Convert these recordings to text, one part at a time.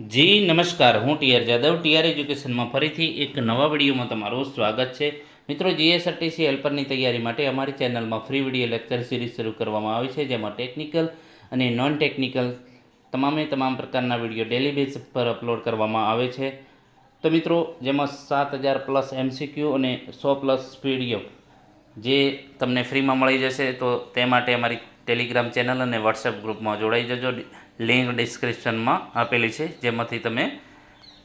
જી, નમસ્કાર. હું TR Jadav. TR એજ્યુકેશનમાં ફરીથી એક નવા વિડીયોમાં તમારું સ્વાગત છે. મિત્રો, જીએસઆરટીસી હેલ્પરની તૈયારી માટે અમારી ચેનલમાં ફ્રી વીડિયો લેક્ચર સિરીઝ શરૂ કરવામાં આવી છે, જેમાં ટેકનિકલ અને નોન ટેકનિકલ તમામે તમામ પ્રકારના વીડિયો ડેલી બેઝ પર અપલોડ કરવામાં આવે છે. તો મિત્રો, જેમાં સાત હજાર પ્લસ એમસીક્યુ અને સો પ્લસ પીડીએફ જે તમને ફ્રીમાં મળી જશે, તો તે માટે અમારી ટેલિગ્રામ ચેનલ અને વોટ્સએપ ગ્રુપમાં જોડાઈ જજો. લિંક ડિસ્ક્રિપ્શનમાં આપેલી છે, જેમાંથી તમે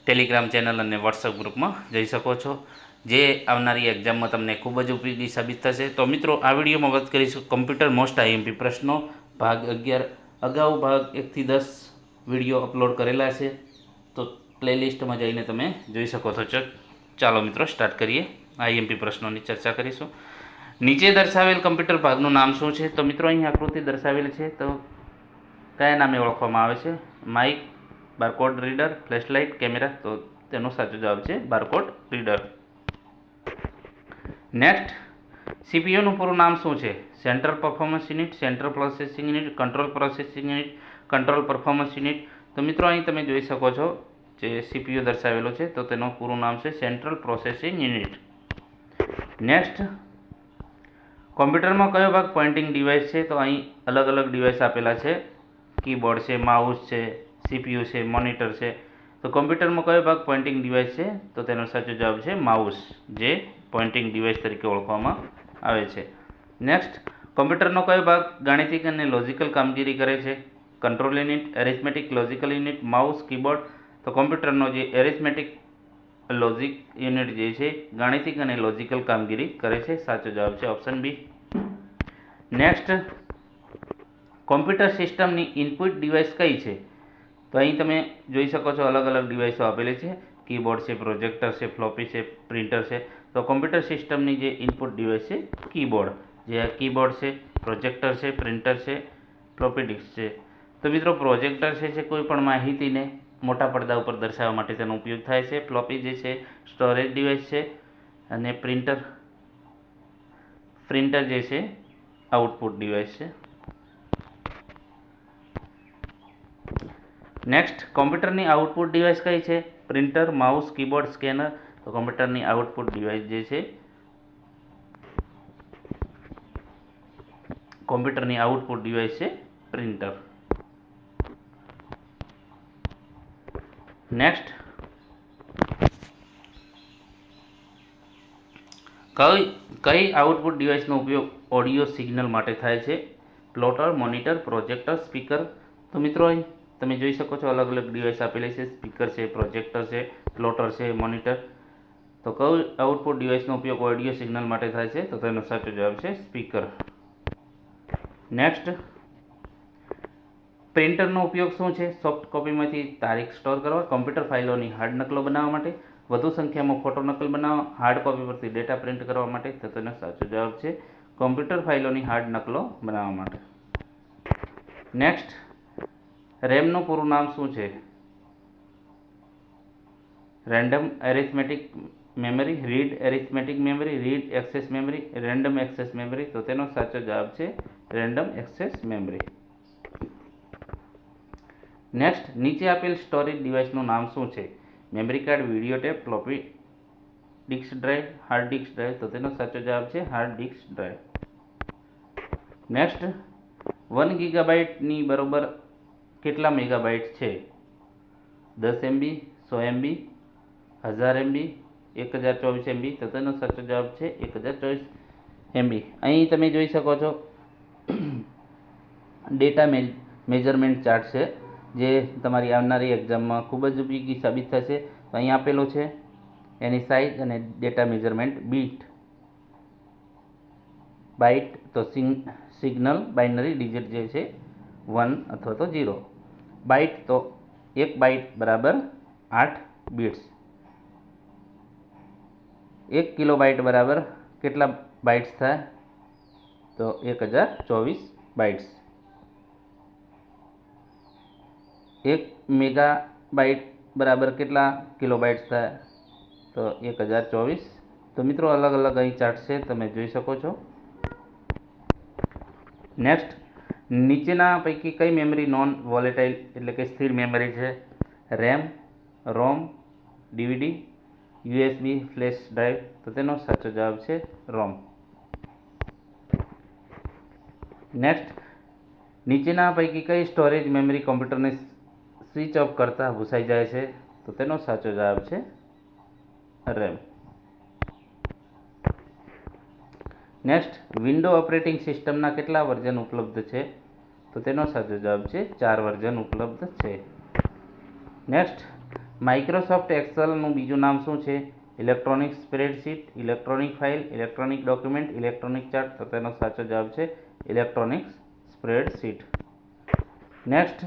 ટેલિગ્રામ ચેનલ અને વોટ્સઅપ ગ્રુપમાં જઈ શકો છો. જે આવનારી એક્ઝામમાં તમને ખૂબ જ ઉપયોગી સાબિત થશે. તો મિત્રો, આ વિડીયોમાં વાત કરીશું કમ્પ્યુટર મોસ્ટ આઈએમપી પ્રશ્નો. ભાગ અગિયાર. અગાઉ ભાગ એકથી દસ વીડિયો અપલોડ કરેલા છે. તો પ્લેલિસ્ટમાં જઈને તમે જોઈ શકો છો. ચલ મિત્રો, સ્ટાર્ટ કરીએ. આઈએમપી પ્રશ્નોની ચર્ચા કરીશું. નીચે દર્શાવેલ કમ્પ્યુટર ભાગનું નામ શું છે? તો મિત્રો, અહીં આકૃતિ દર્શાવેલ છે. તો કયા નામે ઓળખવામાં આવે છે? Mic barcode reader flashlight camera તો તેનો સાચો જવાબ છે બારકોડ રીડર નેક્સ્ટ સીપીયુનું પૂરું નામ શું છે? Central performance unit central processing unit control processing unit control performance unit તો મિત્રો, અહીં તમે જોઈ શકો છો જે સીપીયુ દર્શાવેલો છે, તો તેનું પૂરું નામ છે સેન્ટ્રલ પ્રોસેસિંગ યુનિટ નેક્સ્ટ કોમ્પ્યુટરમાં કયો ભાગ પોઇન્ટિંગ ડિવાઇસ છે? તો અહીં અલગ અલગ ડિવાઇસ આપેલા છે. કીબોર્ડ છે, માઉસ છે, સીપીયુ છે, મોનિટર છે. તો કોમ્પ્યુટરમાં કયો ભાગ પોઇન્ટિંગ ડિવાઇસ છે? તો તેનો સાચો જવાબ છે માઉસ, જે પોઇન્ટિંગ ડિવાઇસ તરીકે ઓળખવામાં આવે છે. નેક્સ્ટ, કોમ્પ્યુટરનો કયો ભાગ ગાણિતિક અને લોજિકલ કામગીરી કરે છે? Control unit, arithmetic, logical unit, mouse, keyboard. તો કોમ્પ્યુટરનો જે એરિથમેટિક લોજિક યુનિટ જે છે, ગાણિતિક અને લોજિકલ કામગીરી કરે છે? સાચો જવાબ છે ઓપ્શન બી. નેક્સ્ટ કોમ્પ્યુટર સિસ્ટમની ઇનપુટ ડિવાઇસ કઈ છે? તો અહીં તમે જોઈ શકો છો અલગ અલગ ડિવાઇસો આપેલી છે. કીબોર્ડ છે પ્રોજેક્ટર છે ફ્લોપી છે પ્રિન્ટર છે. તો કોમ્પ્યુટર સિસ્ટમની જે ઇનપુટ ડિવાઇસ છે કીબોર્ડ જે આ કીબોર્ડ છે પ્રોજેક્ટર છે પ્રિન્ટર છે ફ્લોપી ડિસ્ક છે. તો મિત્રો પ્રોજેક્ટર છે, જે કોઈ પણ માહિતીને મોટા પડદા ઉપર દર્શાવવા માટે તેનો ઉપયોગ થાય છે. ફ્લોપી જે છે સ્ટોરેજ ડિવાઇસ છે અને પ્રિન્ટર પ્રિન્ટર જે છે આઉટપુટ ડિવાઇસ છે. નેક્સ્ટ કોમ્પ્યુટરની આઉટપુટ ડિવાઇસ કઈ છે? પ્રિન્ટર માઉસ કીબોર્ડ સ્કેનર તો કોમ્પ્યુટરની આઉટપુટ ડિવાઇસ જે છે કોમ્પ્યુટરની આઉટપુટ ડિવાઇસ છે પ્રિન્ટર નેક્સ્ટ કઈ કઈ આઉટપુટ ડિવાઇસનો ઉપયોગ ઓડિયો સિગ્નલ માટે થાય છે? પ્લોટર મોનિટર પ્રોજેક્ટર સ્પીકર તો મિત્રો અહીં તમે જોઈ શકો છો અલગ અલગ ડિવાઇસ આપેલી છે. સ્પીકર છે પ્રોજેક્ટર છે પ્લોટર છે મોનિટર તો કયું આઉટપુટ ડિવાઇસનો ઉપયોગ ઓડિયો સિગ્નલ માટે થાય છે? તો તેનો સાચો જવાબ છે સ્પીકર નેક્સ્ટ પ્રિન્ટરનો ઉપયોગ શું છે? સોફ્ટ કોપીમાંથી તારીખ સ્ટોર કરવા કમ્પ્યુટર ફાઇલોની હાર્ડ નકલો બનાવવા માટે, વધુ સંખ્યામાં ફોટો નકલ બનાવવા હાર્ડ કોપી પરથી ડેટા પ્રિન્ટ કરવા માટે, તો તેનો સાચો જવાબ છે કોમ્પ્યુટર ફાઇલોની હાર્ડ નકલો બનાવવા માટે. નેક્સ્ટ રેમનું પૂરું નામ શું છે? Random arithmetic memory, read arithmetic memory, read access memory, random access memory. તો તેનો સાચો જવાબ છે રેન્ડમ એક્સેસ મેમરી. નેક્સ્ટ, નીચે આપેલ સ્ટોરેજ ડિવાઇસનું નામ શું છે? Memory card, video tape, floppy disk drive, hard disk drive. તો તેનો સાચો જવાબ છે hard disk drive. Next, one ગીગાબાઇટની બરોબર કેટલા મેગાબાઇટ છે? દસ એમબી, સો એમબી, હજાર એમબી, એક હજાર ચોવીસ એમબી, તો તેનો સાચો જવાબ છે એક હજાર ચોવીસ એમબી. અહીં તમે જોઈ શકો છો ડેટા મેજરમેન્ટ ચાર્ટ છે, જે તમારી આવનારી એક્ઝામમાં ખૂબ જ ઉપયોગી સાબિત થશે. તો અહીં આપેલો છે એની સાઇઝ અને ડેટા મેજરમેન્ટ બીટ. બાઇટ તો સિગ્નલ બાઇનરી ડિજિટ જે છે, વન અથવા તો ઝીરો. બાઇટ તો એક બાઇટ બરાબર આઠ બીટ્સ એક કિલો બાઇટ બરાબર કેટલા બાઇટ્સ થાય? તો એક હજાર ચોવીસ બાઇટ્સ એક મેગા બાઇટ બરાબર કેટલા કિલો બાઇટ્સ થાય? તો એક હજાર ચોવીસ. તો મિત્રો અલગ અલગ અહીં ચાર્ટ છે, તમે જોઈ શકો છો. નેક્સ્ટ નીચેના પૈકી કઈ મેમરી નોન વોલેટાઇલ એટલે કે સ્થિર મેમરી છે? RAM ROM DVD USB flash drive તો તેનો સાચો જવાબ છે રોમ નેક્સ્ટ નીચેના પૈકી કઈ સ્ટોરેજ મેમરી કોમ્પ્યુટરને સ્વિચ ઓફ કરતાં ભૂસાઈ જાય છે? તો તેનો સાચો જવાબ છે રેમ નેક્સ્ટ વિન્ડો ઓપરેટિંગ સિસ્ટમના કેટલા વર્ઝન ઉપલબ્ધ છે? તો તેનો સાચો જવાબ છે, ચાર વર્ઝન ઉપલબ્ધ છે. નેક્સ્ટ માઇક્રોસોફ્ટ એક્સેલનું બીજું નામ શું છે? Electronic spreadsheet electronic file electronic document electronic chart તો તેનો સાચો જવાબ છે ઇલેક્ટ્રોનિક સ્પ્રેડશીટ નેક્સ્ટ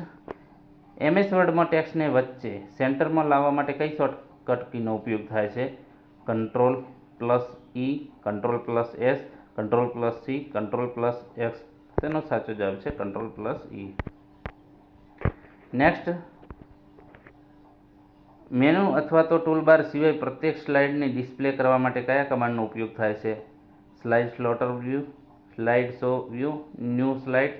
એમએસ વર્ડમાં ટેક્સ્ટને વચ્ચે સેન્ટરમાં લાવવા માટે કઈ શોર્ટકટ કીનો ઉપયોગ થાય છે? Control plus E control plus S control plus C control plus X તેનો સાચો જવાબ છે control plus E next menu અથવા તો ટૂલબાર સિવાય પ્રત્યેક સ્લાઇડને ડિસ્પ્લે કરવા માટે કયા કમાન્ડનો ઉપયોગ થાય છે? Slide sorter view slide show view new slide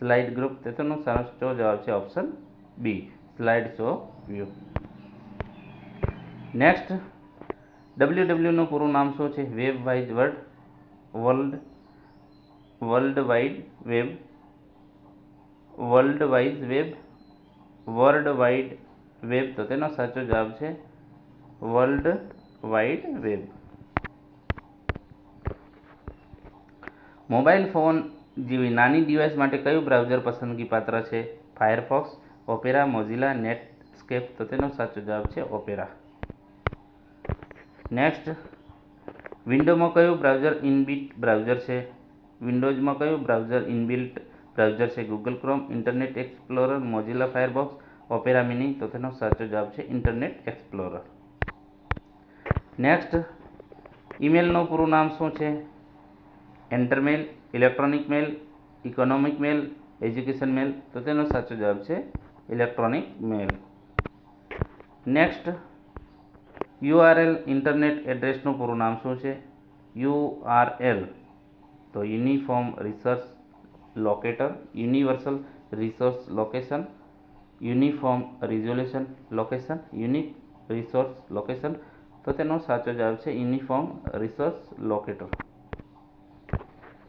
slide group તેનો સાચો જવાબ છે option B slide show view next W ડબલ્યુનું પૂરું નામ શું છે? Web wise word world world wide web world wise web world wide web તો તેનો સાચો જવાબ છે world wide web mobile phone જેવી નાની ડિવાઇસ માટે કયું બ્રાઉઝર પસંદગી પાત્ર છે? ફાયરફોક્સ ઓપેરા મોઝિલા નેટસ્કેપ તો તેનો સાચો જવાબ છે ઓપેરા નેક્સ્ટ વિન્ડોમાં કયું બ્રાઉઝર ઇનબિલ્ટ બ્રાઉઝર છે? વિન્ડોઝમાં કયું બ્રાઉઝર ઇનબિલ્ટ બ્રાઉઝર છે? Google Chrome Internet Explorer Mozilla Firefox Opera Mini તો તેનો સાચો જવાબ છે ઇન્ટરનેટ એક્સપ્લોરર નેક્સ્ટ ઈમેલનું પૂરું નામ શું છે? Enter mail electronic mail economic mail education mail તો તેનો સાચો જવાબ છે electronic mail next URL internet એડ્રેસનું પૂરું નામ શું છે? યુઆરએલ. તો uniform research locator, universal resource location, uniform resolution location, unique resource location. તો તેનો સાચો જવાબ છે uniform resource locator.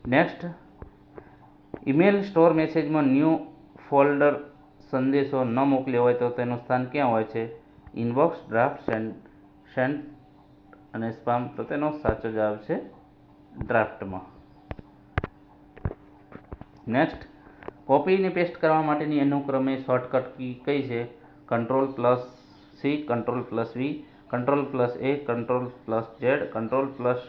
Next, email store મેસેજમાં new folder સંદેશો ન મોકલ્યો હોય તો તેનું સ્થાન ક્યાં હોય છે? ઇનબોક્સ, ડ્રાફ્ટ સેન્ડ સેન્ટ અને સ્પામ તો તેનો સાચો જવાબ છે ડ્રાફ્ટમાં નેક્સ્ટ કોપીને પેસ્ટ કરવા માટેની અનુક્રમે શોર્ટકટ કી કઈ છે? Control plus C control plus V control plus A control plus Z control plus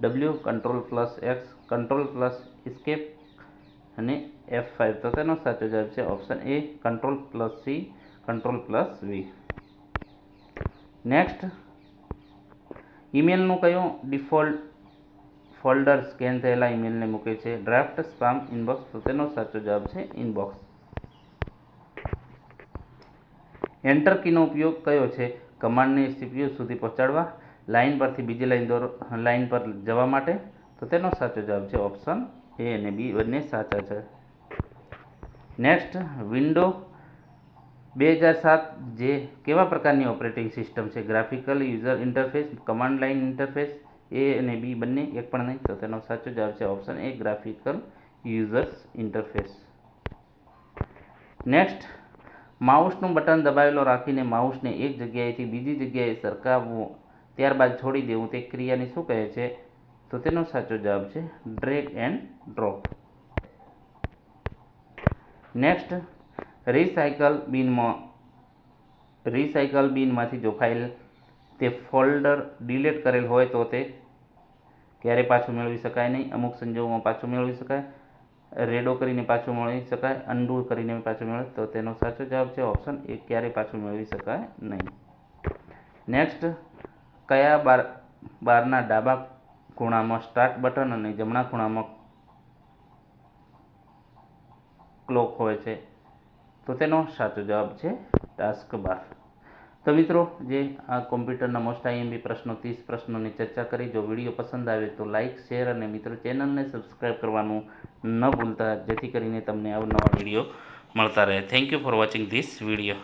W control plus X control plus escape અને એફ ફાઇવ તો તેનો સાચો જવાબ છે option A control plus C control plus V next ઈમેલનું કયું default folder scan થયેલા ઈમેલને મૂકે છે? ડ્રાફ્ટ સ્પામ ઇનબોક્સ તો તેનો સાચો જવાબ છે ઇનબોક્સ. એન્ટર કીનો ઉપયોગ કયો છે? કમાન્ડને સીપીયુ સુધી પહોંચાડવા, લાઇન પરથી બીજી લાઇન દોર, લાઇન પર જવા માટે? તો તેનો સાચો જવાબ છે ઓપ્શન એ અને બી બંને સાચા છે. નેક્સ્ટ વિન્ડો બે હજાર સાત જે કેવા પ્રકારની ઓપરેટિંગ સિસ્ટમ છે? Graphical user interface, command line interface, A અને બી બંને એક પણ નહીં? તો તેનો સાચો જવાબ છે option A, graphical users interface. Next, માઉસનું button દબાવેલો રાખીને માઉસને એક જગ્યાએથી બીજી જગ્યાએ સરકાવવું, ત્યારબાદ છોડી દેવું, તે ક્રિયાને શું કહે છે? તો તેનો સાચો જવાબ છે, drag and drop. Next recycle બિનમાં રિસાયકલ બિનમાંથી જો ફાઇલ તે ફોલ્ડર ડિલીટ કરેલ હોય તો તે ક્યારે પાછું મેળવી શકાય નહીં. અમુક સંજોગોમાં પાછું મેળવી શકાય. રેડો કરીને પાછું મેળવી શકાય. અનડુ કરીને પાછું મેળવે તો તેનો સાચો જવાબ છે ઓપ્શન એ ક્યારે પાછું મેળવી શકાય નહીં. નેક્સ્ટ કયા બાર, બારના ડાબા ખૂણામાં સ્ટાર્ટ બટન અને જમણા ખૂણામાં ક્લોક હોય છે? તો તેનો સાચો જવાબ છે ટાસ્ક બાર તો મિત્રો, જે આ કોમ્પ્યુટરના મોસ્ટ આઈએમબી પ્રશ્નો, ત્રીસ પ્રશ્નોની ચર્ચા કરી, જો વીડિયો પસંદ આવે તો લાઇક શેર અને મિત્રો ચેનલને સબસ્ક્રાઈબ કરવાનું ન ભૂલતા, જેથી કરીને તમને અવનવા વીડિયો મળતા રહે. Thank you for watching this video